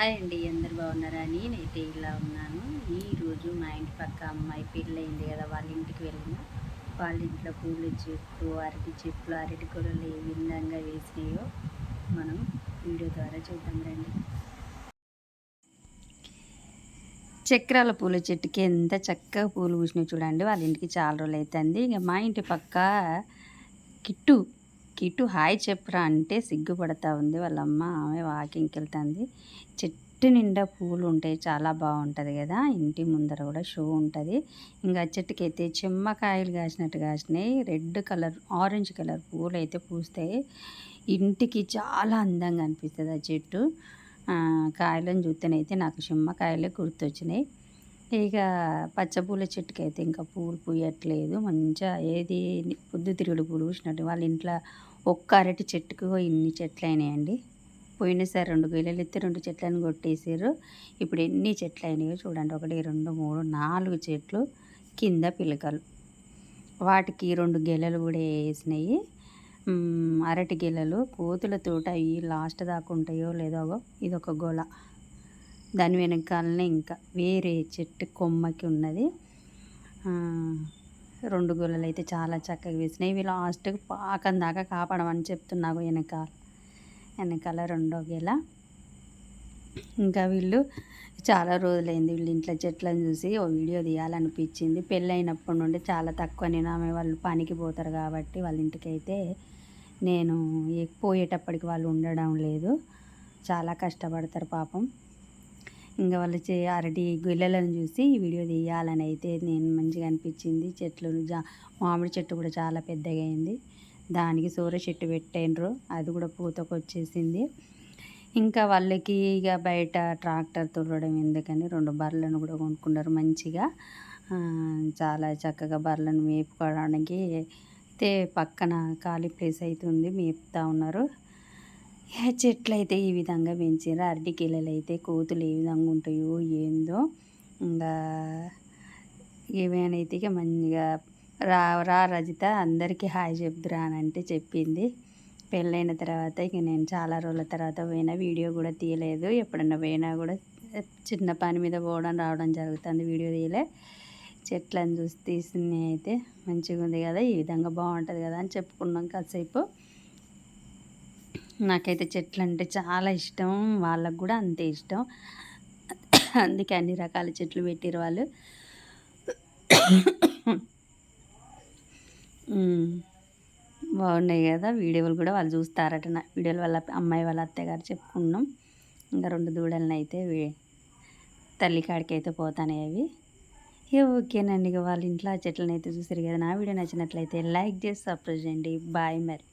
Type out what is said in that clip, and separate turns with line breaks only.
Hi అండి అందరు బాగున్నారా? నేనైతే ఇలా ఉన్నాను. ఈరోజు మా ఇంటి పక్క అమ్మాయి పెళ్ళయింది కదా వాళ్ళ ఇంటికి వెళ్ళిన. వాళ్ళ ఇంట్లో పూల చెట్లు అరటి చెట్లు అరటి కూరలు ఏ విధంగా వేసినాయో మనం వీడియో ద్వారా చూద్దాం రండి. చక్రాల పూల చెట్టుకి ఎంత చక్కగా పూలు పూసినాయి చూడండి. వాళ్ళ ఇంటికి చాలా రోజులు అవుతుంది ఇక మా ఇంటి పక్క కిట్టు కిట్టు హాయ్ చెప్పురా అంటే సిగ్గుపడతా ఉంది. వాళ్ళ అమ్మ ఆమె వాకింగ్కి వెళ్తుంది. చెట్టు నిండా పూలు ఉంటాయి. చాలా బాగుంటుంది కదా. ఇంటి ముందర కూడా షో ఉంటుంది. ఇంకా చెట్టుకి అయితే చెమ్మకాయలు కాసినట్టు కాసినాయి. రెడ్ కలర్ ఆరెంజ్ కలర్ పూలు అయితే పూస్తాయి. ఇంటికి చాలా అందంగా అనిపిస్తుంది ఆ చెట్టు. కాయలను చూస్తేనైతే నాకు చెమ్మకాయలే గుర్తొచ్చినాయి. ఇక పచ్చపూల చెట్టుకి అయితే ఇంకా పూలు పూయట్లేదు. మంచిగా ఏది పొద్దుతిరుగుడు పూలు పూసినట్టు. వాళ్ళ ఇంట్లో ఒక్క అరటి చెట్టుకు ఇన్ని చెట్లు అయినాయండి పోయినసారి రెండు గెలలు ఎత్తి రెండు చెట్లను కొట్టేసారు ఇప్పుడు ఎన్ని చెట్లు అయినాయో చూడండి. ఒకటి రెండు మూడు నాలుగు చెట్లు కింద పిలకలు. వాటికి రెండు గెలలు కూడా వేసినాయి. అరటి గెలలు కోతులతోట అవి లాస్ట్ దాకా ఉంటాయో లేదో ఇది ఒక గొల. దాని వెనకాలనే ఇంకా వేరే చెట్టు కొమ్మకి ఉన్నది. రెండు గుల్లలు అయితే చాలా చక్కగా వేసినాయి. ఇవి లాస్ట్కి పాకం దాకా కాపాడమని చెప్తున్నావు వెనకాల. వెనకాల రెండో గెల. ఇంకా వీళ్ళు చాలా రోజులైంది వీళ్ళు ఇంట్లో చెట్లను చూసి ఓ వీడియో తీయాలనిపించింది. పెళ్ళైనప్పటి నుండి చాలా తక్కువ నేను ఆమె వాళ్ళు పనికి పోతారు కాబట్టి వాళ్ళ ఇంటికి అయితే నేను పోయేటప్పటికి వాళ్ళు ఉండడం లేదు. చాలా కష్టపడతారు పాపం. ఇంకా వాళ్ళు చే అరటి గుల్లలను చూసి వీడియో తీయాలని అయితే నేను మంచిగా అనిపించింది. చెట్లు జా మామిడి చెట్టు కూడా చాలా పెద్దగా అయింది. దానికి సూర్య చెట్టు పెట్టిండ్రు. అది కూడా పూతకు వచ్చేసింది. ఇంకా వాళ్ళకి ఇక బయట ట్రాక్టర్ తుడవడం ఎందుకని రెండు బర్రెలను కూడా కొనుక్కున్నారు మంచిగా. చాలా చక్కగా బర్రెలను మేపుకోవడానికి అయితే పక్కన ఖాళీ ప్లేస్ అవుతుంది మేపుతా ఉన్నారు. చెట్లు అయితే ఈ విధంగా పెంచారు అరటికీలలు అయితే కోతులు ఏ విధంగా ఉంటాయో ఏందో ఇంకా ఏమైనా ఇక మంచిగా రా రా రజిత అందరికీ హాయ్ చెప్దురా అని అంటే చెప్పింది. పెళ్ళైన తర్వాత ఇక నేను చాలా రోజుల తర్వాత పోయినా వీడియో కూడా తీయలేదు. ఎప్పుడన్నా పోయినా కూడా చిన్న పని మీద పోవడం రావడం జరుగుతుంది. వీడియో తీయలే. చెట్లను చూసి తీసినవి అయితే మంచిగా ఉంది కదా ఈ విధంగా బాగుంటుంది కదా అని చెప్పుకున్నాం కాసేపు. నాకైతే చెట్లు అంటే చాలా ఇష్టం వాళ్ళకు కూడా అంతే ఇష్టం. అందుకే అన్ని రకాల చెట్లు పెట్టారు వాళ్ళు. బాగున్నాయి కదా వీడియోలు కూడా వాళ్ళు చూస్తారట నా వీడియోలు వాళ్ళ అమ్మాయి వాళ్ళ అత్తగారు చెప్పుకున్నాం. ఇంకా రెండు దూడలను అయితే తల్లి కాడికి అయితే పోతానే అవి ఓకేనండి ఇక వాళ్ళ ఇంట్లో చెట్లను అయితే చూసారు కదా. నా వీడియో నచ్చినట్లయితే లైక్ చేసి సబ్స్క్రైబ్ చేయండి. బాయ్ మరి.